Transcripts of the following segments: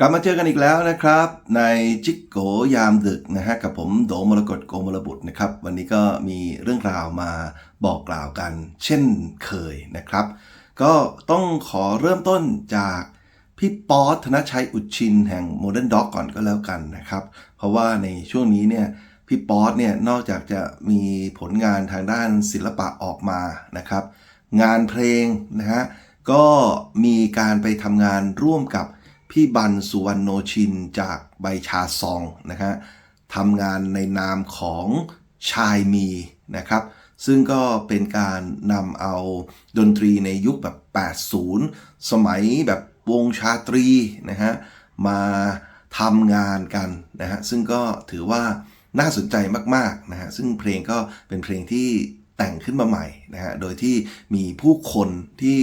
กลับมาเจอกันอีกแล้วนะครับ ในจิกโกยามดึกนะฮะกับผมโดมรกตโกมลบุตรนะครับ วันนี้ก็มีเรื่องราวมาบอกกล่าวกันเช่นเคยนะครับ ก็ต้องขอเริ่มต้นจากพี่ป๊อตธนชัยอุดชินแห่ง Modern Dog ก่อนก็แล้วกันนะครับ เพราะว่าในช่วงนี้เนี่ยพี่ป๊อตเนี่ยนอกจากจะมีผลงานทางด้านศิลปะออกมานะครับ งานเพลงนะฮะก็มีการไปทำงานร่วมกับ พี่บันสุวรรณโนชินจากใบชาซองนะฮะทำงานในนามของชายมีนะครับ ซึ่งก็เป็นการนำเอาดนตรีในยุคแบบ 80 สมัยแบบวงชาตรีนะฮะมาทำงานกันนะฮะซึ่งก็ถือว่าน่าสนใจมากๆนะฮะซึ่งเพลงก็เป็นเพลงที่แต่งขึ้นมาใหม่นะฮะโดยที่มีผู้คนที่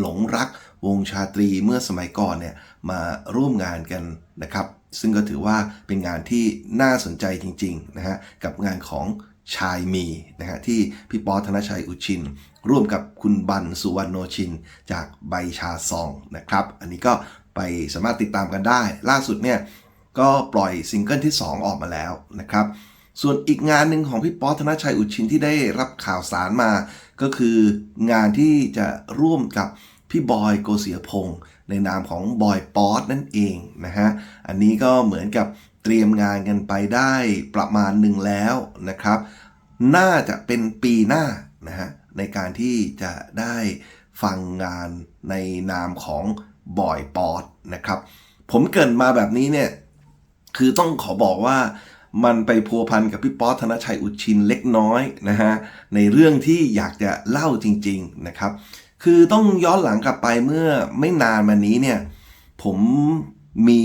หลงรักวงชาตรีเมื่อสมัยก่อนเนี่ย มาร่วมงานกันนะครับ ซึ่งก็ถือว่าเป็นงานที่น่าสนใจจริงๆนะฮะกับงานของชายมีนะฮะที่พี่ปอธนชัยอุชิน ร่วมกับคุณบันสุวรรณโนชิน จากใบชาซองนะครับ อันนี้ก็ไปสามารถติดตามกันได้ ล่าสุดเนี่ยก็ปล่อยซิงเกิลที่ 2 ออกมาแล้วนะครับ ส่วนอีกงานหนึ่งของพี่ป๊อธนชัยอุชินที่ได้รับข่าวสารมา ก็คืองานที่จะร่วมกับ พี่บอยโกเสียพงศ์ในนามของบอยป๊อตนั่นเองนะฮะ อันนี้ก็เหมือนกับเตรียมงานกันไปได้ประมาณหนึ่งแล้วนะครับ น่าจะเป็นปีหน้านะฮะในการที่จะได้ฟังงานในนามของบอยป๊อตนะครับ ผมเกินมาแบบนี้เนี่ยคือต้องขอบอกว่ามันไปพัวพันกับพี่ป๊อตธนชัยอุชินเล็กน้อยนะฮะในเรื่องที่อยากจะเล่าจริง ๆนะครับ คือต้องย้อนหลังกลับไปเมื่อไม่นานมานี้เนี่ยผมมี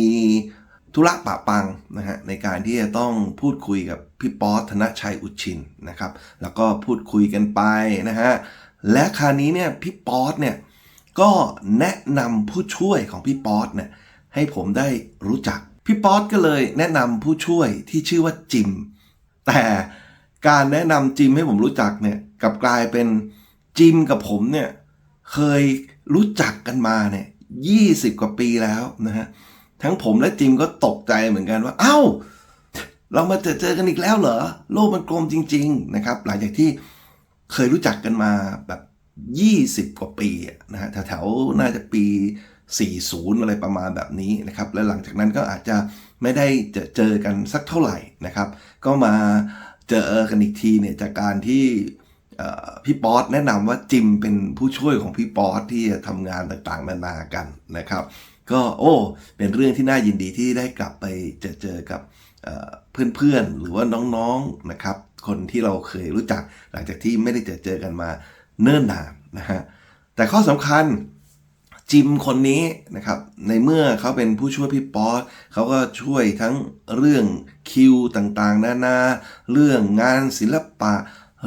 ธุระปะปังนะฮะในการที่จะต้องพูดคุยกับพี่ป๊อตธนชัยอุชินนะครับ แล้วก็พูดคุยกันไปนะฮะและคราวนี้เนี่ยพี่ป๊อตเนี่ยก็แนะนำผู้ช่วยของพี่ป๊อตเนี่ยให้ผมได้รู้จัก พี่ป๊อตก็เลยแนะนำผู้ช่วยที่ชื่อว่าจิม แต่การแนะนำจิมให้ผมรู้จักเนี่ยกลับกลายเป็นจิมกับผมเนี่ย เคยรู้จักกันมาเนี่ยยี่สิบกว่าปีแล้วนะฮะทั้งผมและจิมก็ตกใจเหมือนกันว่า เอ้า เรามาเจอเจอกันอีกแล้วเหรอ โลกมันกลมจริง ๆ นะครับ หลังจากที่เคยรู้จักกันมาแบบ 20 กว่าปีนะฮะแถวๆน่าจะปี 40 อะไรประมาณแบบนี้นะครับ และหลังจากนั้นก็อาจจะไม่ได้เจอเจอกันสักเท่าไหร่นะครับ ก็มาเจอกันอีกทีเนี่ยจากการที่ พี่ป๊อตแนะนำว่าจิมเป็นผู้ช่วยของพี่ป๊อตที่จะทำงานต่างๆ นานากันนะครับ ก็โอ้ เป็นเรื่องที่น่ายินดีที่ได้กลับไปเจอเจอกับเพื่อนๆ หรือว่าน้องๆนะครับ คนที่เราเคยรู้จักหลังจากที่ไม่ได้เจอเจอกันมาเนิ่นนานนะฮะแต่ข้อสำคัญจิมคนนี้นะครับในเมื่อเขาเป็นผู้ช่วยพี่ป๊อตเขาก็ช่วยทั้งเรื่องคิวต่างๆ นานา เรื่องงานศิลปะ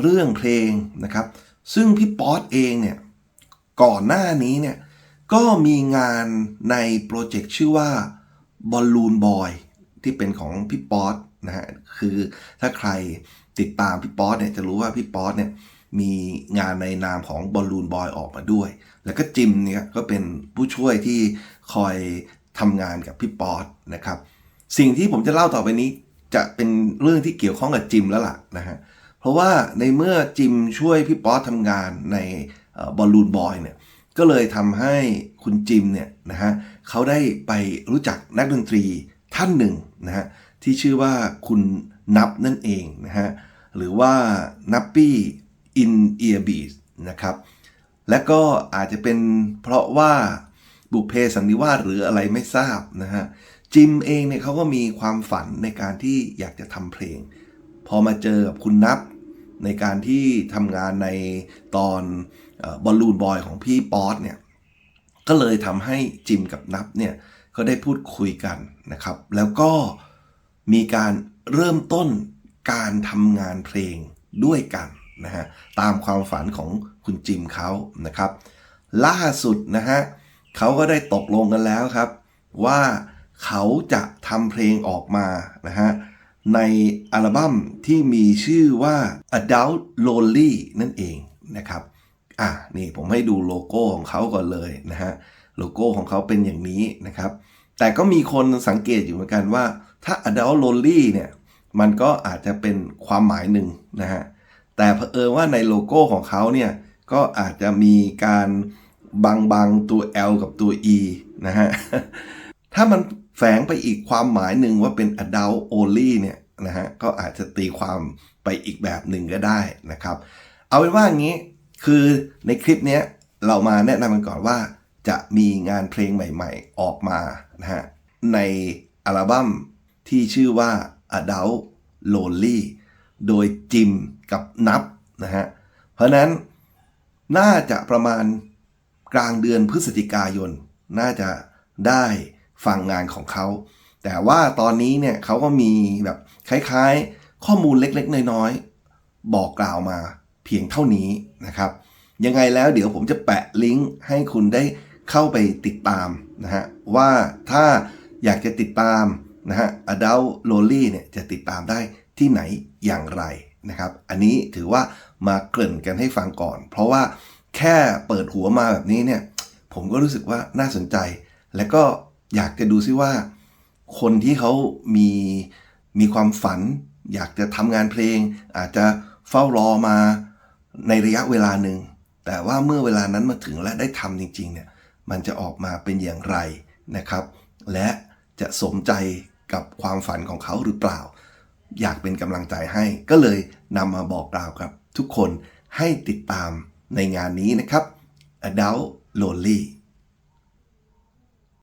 เรื่องเพลงนะครับ ซึ่งพี่ป๊อตเองเนี่ย ก่อนหน้านี้เนี่ย ก็มีงานในโปรเจกต์ชื่อว่า Balloon Boy ที่เป็นของพี่ป๊อตนะฮะคือถ้าใครติดตามพี่ป๊อตเนี่ยจะรู้ว่าพี่ป๊อตเนี่ยมีงานในนามของ Balloon Boy ออกมาด้วย แล้วก็จิมเนี่ยก็เป็นผู้ช่วยที่คอยทำงานกับพี่ป๊อตนะครับ สิ่งที่ผมจะเล่าต่อไปนี้จะเป็นเรื่องที่เกี่ยวข้องกับจิมแล้วล่ะนะฮะเราะว่าในเมื่อจิมช่วยพี่ป๊อตทำงานในบอลลูนบอยเนี่ยก็เลยทำให้คุณจิมเนี่ยนะฮะเขาได้ไปรู้จักนักดนตรีท่านหนึ่งนะฮะที่ชื่อว่าคุณนับนั่นเองนะฮะหรือว่านับปี้อินเอียบีสนะครับ และก็อาจจะเป็นเพราะว่าบุพเพสันนิวาสหรืออะไรไม่ทราบนะฮะจิมเองเนี่ยเขาก็มีความฝันในการที่อยากจะทำเพลง พอมาเจอกับคุณนับ ในการที่ทำงานในตอนบอลลูนบอยของพี่ป๊อตเนี่ยก็เลยทำให้จิมกับนับเนี่ยก็ได้พูดคุยกันนะครับ แล้วก็มีการเริ่มต้นการทำงานเพลงด้วยกันนะฮะตามความฝันของคุณจิมเขานะครับ ล่าสุดนะฮะเขาก็ได้ตกลงกันแล้วครับ ว่าเขาจะทำเพลงออกมานะฮะ ในอัลบั้มที่มีชื่อว่า Adult Lonely นั่นเองนะครับ อะนี่ผมให้ดูโลโก้ของเขาก่อนเลยนะฮะ โลโก้ของเขาเป็นอย่างนี้นะครับ แต่ก็มีคนสังเกตอยู่เหมือนกันว่า ถ้า adult lonely เนี่ย มันก็อาจจะเป็นความหมายหนึ่งนะฮะ แต่เผอิญว่าในโลโก้ของเขาเนี่ย ก็อาจจะมีการบังบังๆตัว L กับตัว E นะฮะ ถ้ามัน แฝงไปอีกความหมายหนึ่งว่าเป็น adult only เนี่ยนะฮะก็อาจจะตีความไปอีกแบบหนึ่งก็ได้นะครับ เอาเป็นว่าอย่างนี้คือในคลิปนี้เรามาแนะนำกันก่อนว่า จะมีงานเพลงใหม่ๆ ออกมานะฮะในอัลบั้มที่ชื่อว่า Adult Lonely โดยจิมกับนับนะฮะเพราะนั้นน่าจะประมาณกลางเดือนพฤศจิกายน น่าจะได้ ฟังงานของเขา แต่ว่าตอนนี้เนี่ยเขาก็มีแบบคล้ายๆ ข้อมูลเล็กๆ น้อยๆ บอกกล่าวมาเพียงเท่านี้นะครับ ยังไงแล้วเดี๋ยวผมจะแปะลิงก์ให้คุณได้เข้าไปติดตามนะฮะว่าถ้าอยากจะติดตามนะฮะ Adult Lonely เนี่ยจะติดตามได้ที่ไหนอย่างไรนะครับ อันนี้ถือว่ามาเกริ่นกันให้ฟังก่อน เพราะว่าแค่เปิดหัวมาแบบนี้เนี่ย ผมก็รู้สึกว่าน่าสนใจ และก็ อยากจะดูซิว่า คนที่เขามีมีความฝัน อยากจะทำงานเพลง อาจจะเฝ้ารอมาในระยะเวลาหนึ่ง แต่ว่าเมื่อเวลานั้นมาถึงและได้ทำจริงๆเนี่ยมันจะออกมาเป็นอย่างไรนะครับ และจะสมใจกับความฝันของเขาหรือเปล่า อยากเป็นกำลังใจให้ ก็เลยนำมาบอกกล่าวกับ ทุกคนให้ติดตามในงานนี้นะครับ Adult Lonely